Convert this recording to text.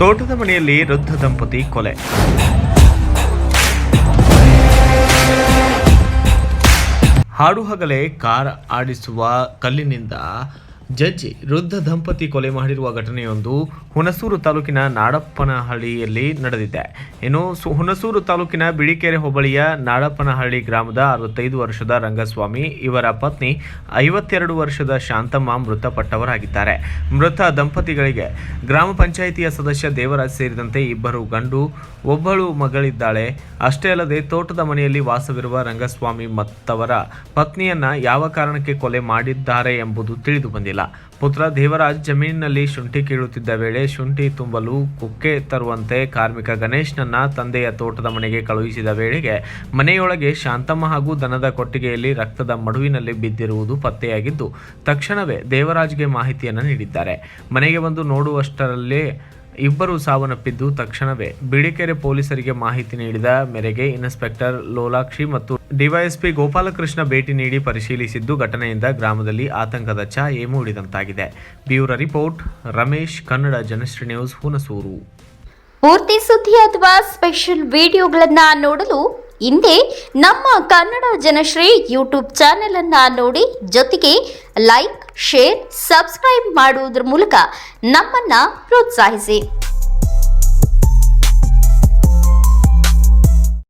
ತೋಟದ ಮನೆಯಲ್ಲಿ ವೃದ್ಧ ದಂಪತಿ ಕೊಲೆ. ಹಾಡು ಹಗಲೇ ಕಾರ್ ಆಡಿಸುವ ಕಲ್ಲಿನಿಂದ ಜಜ್ಜಿ ವೃದ್ಧ ದಂಪತಿ ಕೊಲೆ ಮಾಡಿರುವ ಘಟನೆಯೊಂದು ಹುಣಸೂರು ತಾಲೂಕಿನ ನಾಡಪ್ಪನಹಳ್ಳಿಯಲ್ಲಿ ನಡೆದಿದೆ. ಇನ್ನು ಹುಣಸೂರು ತಾಲೂಕಿನ ಬಿಳಿಕೆರೆ ಹೋಬಳಿಯ ನಾಡಪ್ಪನಹಳ್ಳಿ ಗ್ರಾಮದ ಅರವತ್ತೈದು ವರ್ಷದ ರಂಗಸ್ವಾಮಿ, ಇವರ ಪತ್ನಿ ಐವತ್ತೆರಡು ವರ್ಷದ ಶಾಂತಮ್ಮ ಮೃತಪಟ್ಟವರಾಗಿದ್ದಾರೆ. ಮೃತ ದಂಪತಿಗಳಿಗೆ ಗ್ರಾಮ ಪಂಚಾಯಿತಿಯ ಸದಸ್ಯ ದೇವರಾಜ್ ಸೇರಿದಂತೆ ಇಬ್ಬರು ಗಂಡು, ಒಬ್ಬಳು ಮಗಳಿದ್ದಾಳೆ. ಅಷ್ಟೇ ಅಲ್ಲದೆ ತೋಟದ ಮನೆಯಲ್ಲಿ ವಾಸವಿರುವ ರಂಗಸ್ವಾಮಿ ಮತ್ತವರ ಪತ್ನಿಯನ್ನ ಯಾವ ಕಾರಣಕ್ಕೆ ಕೊಲೆ ಮಾಡಿದ್ದಾರೆ ಎಂಬುದು ತಿಳಿದು ಬಂದಿಲ್ಲ. ಪುತ್ರ ದೇವರಾಜ್ ಜಮೀನಿನಲ್ಲಿ ಶುಂಠಿ ಕೀಳುತ್ತಿದ್ದ ವೇಳೆ ಶುಂಠಿ ತುಂಬಲು ಕುಕ್ಕೆ ತರುವಂತೆ ಕಾರ್ಮಿಕ ಗಣೇಶ್ನನ್ನ ತಂದೆಯ ತೋಟದ ಮನೆಗೆ ಕಳುಹಿಸಿದ ವೇಳೆಗೆ ಮನೆಯೊಳಗೆ ಶಾಂತಮ್ಮ ಹಾಗೂ ದನದ ಕೊಟ್ಟಿಗೆಯಲ್ಲಿ ರಕ್ತದ ಮಡುವಿನಲ್ಲಿ ಬಿದ್ದಿರುವುದು ಪತ್ತೆಯಾಗಿದ್ದು, ತಕ್ಷಣವೇ ದೇವರಾಜ್ಗೆ ಮಾಹಿತಿಯನ್ನು ನೀಡಿದ್ದಾರೆ. ಮನೆಗೆ ಬಂದು ನೋಡುವಷ್ಟರಲ್ಲೇ ಇಬ್ಬರು ಸಾವನ್ನಪ್ಪಿದ್ದು, ತಕ್ಷಣವೇ ಬಿಳಿಕೆರೆ ಪೊಲೀಸರಿಗೆ ಮಾಹಿತಿ ನೀಡಿದ ಮೇರೆಗೆ ಇನ್ಸ್ಪೆಕ್ಟರ್ ಲೋಲಾಕ್ಷಿ ಮತ್ತು ಡಿವೈಎಸ್ಪಿ ಗೋಪಾಲಕೃಷ್ಣ ಭೇಟಿ ನೀಡಿ ಪರಿಶೀಲಿಸಿದ್ದು ಘಟನೆಯಿಂದ ಗ್ರಾಮದಲ್ಲಿ ಆತಂಕದ ಛಾಯೆ ಮೂಡಿದಂತಾಗಿದೆ. Bureau report, Ramesh, Kannada Janashri news, Hunsur. ಪೂರ್ತಿ ಸುದ್ದಿ ಅಥವಾ ಸ್ಪೆಷಲ್ ವಿಡಿಯೋಗಳನ್ನ ನೋಡಲು ಹಿಂದೆ ನಮ್ಮ ಕನ್ನಡ ಜನಶ್ರೀ ಯೂಟ್ಯೂಬ್ ಚಾನೆಲ್ ಅನ್ನ ನೋಡಿ, ಜೊತೆಗೆ ಲೈಕ್, ಶೇರ್, ಸಬ್ಸ್ಕ್ರೈಬ್ ಮಾಡುವುದರ ಮೂಲಕ ನಮ್ಮನ್ನ ಪ್ರೋತ್ಸಾಹಿಸಿ.